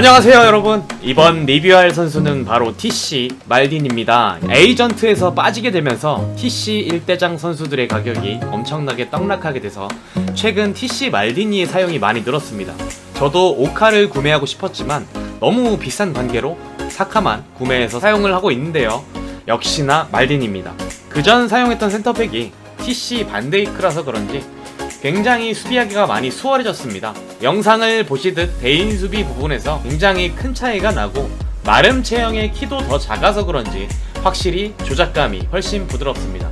안녕하세요 여러분. 이번 리뷰할 선수는 바로 TC 말딘입니다. 에이전트에서 빠지게 되면서 TC 1대장 선수들의 가격이 엄청나게 떡락하게 돼서 최근 TC 말디니의 사용이 많이 늘었습니다. 저도 오카를 구매하고 싶었지만 너무 비싼 관계로 사카만 구매해서 사용을 하고 있는데요. 역시나 말딘입니다. 그전 사용했던 센터팩이 TC 반데이크라서 그런지 굉장히 수비하기가 많이 수월해졌습니다. 영상을 보시듯 대인 수비 부분에서 굉장히 큰 차이가 나고 마름 체형의 키도 더 작아서 그런지 확실히 조작감이 훨씬 부드럽습니다.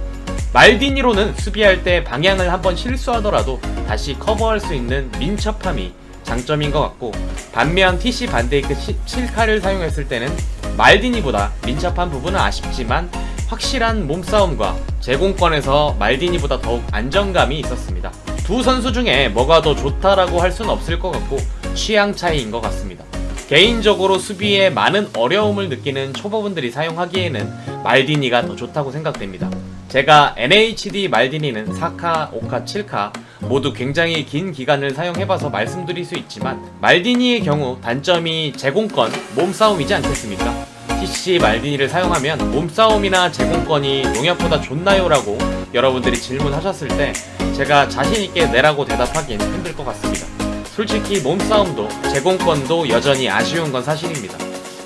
말디니로는 수비할 때 방향을 한번 실수하더라도 다시 커버할 수 있는 민첩함이 장점인 것 같고 반면 TC 반데이크 7카를 사용했을 때는 말디니보다 민첩한 부분은 아쉽지만 확실한 몸싸움과 제공권에서 말디니보다 더욱 안정감이 있었습니다. 두 선수 중에 뭐가 더 좋다라고 할 수는 없을 것 같고 취향 차이인 것 같습니다. 개인적으로 수비에 많은 어려움을 느끼는 초보분들이 사용하기에는 말디니가 더 좋다고 생각됩니다. 제가 NHD 말디니는 4카, 5카, 7카 모두 굉장히 긴 기간을 사용해봐서 말씀드릴 수 있지만 말디니의 경우 단점이 제공권, 몸싸움이지 않겠습니까? TC 말디니를 사용하면 몸싸움이나 제공권이 농협보다 좋나요? 라고 여러분들이 질문하셨을 때 제가 자신있게 내라고 대답하기엔 힘들 것 같습니다. 솔직히 몸싸움도 제공권도 여전히 아쉬운 건 사실입니다.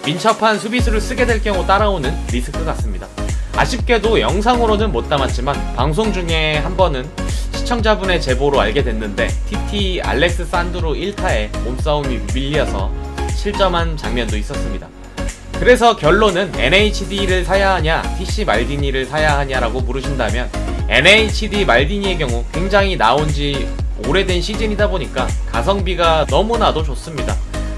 민첩한 수비수를 쓰게 될 경우 따라오는 리스크 같습니다. 아쉽게도 영상으로는 못 담았지만 방송 중에 한 번은 시청자분의 제보로 알게 됐는데 TT 알렉스 산드로 1타에 몸싸움이 밀려서 실점한 장면도 있었습니다. 그래서 결론은 NHD를 사야 하냐, TC 말디니를 사야 하냐라고 물으신다면 NHD 말디니의 경우 굉장히 나온 지 오래된 시즌이다 보니까 가성비가 너무나도 좋습니다.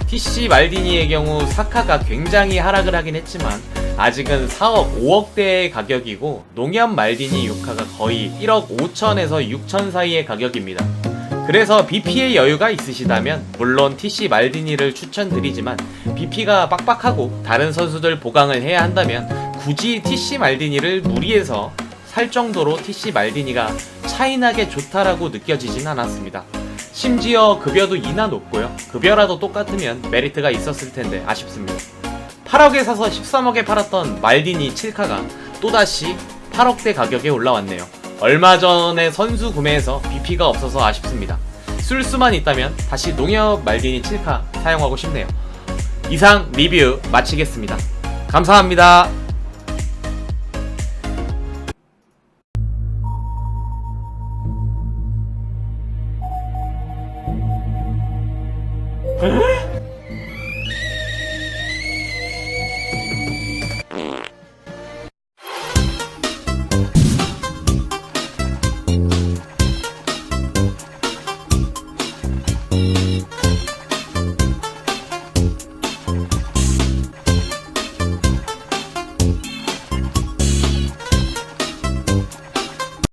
TC 말디니의 경우 사카가 굉장히 하락을 하긴 했지만 아직은 4억, 5억대의 가격이고 농협 말디니 6카가 거의 1억 5천에서 6천 사이의 가격입니다. 그래서 BP의 여유가 있으시다면 물론 TC 말디니를 추천드리지만 BP가 빡빡하고 다른 선수들 보강을 해야 한다면 굳이 TC 말디니를 무리해서 살 정도로 TC 말디니가 차이나게 좋다라고 느껴지진 않았습니다. 심지어 급여도 이나 높고요. 급여라도 똑같으면 메리트가 있었을 텐데 아쉽습니다. 8억에 사서 13억에 팔았던 말디니 7카가 또다시 8억대 가격에 올라왔네요. 얼마 전에 선수 구매해서 BP가 없어서 아쉽습니다. 쓸 수만 있다면 다시 농협 말디니 7카 사용하고 싶네요. 이상 리뷰 마치겠습니다. 감사합니다. Huh?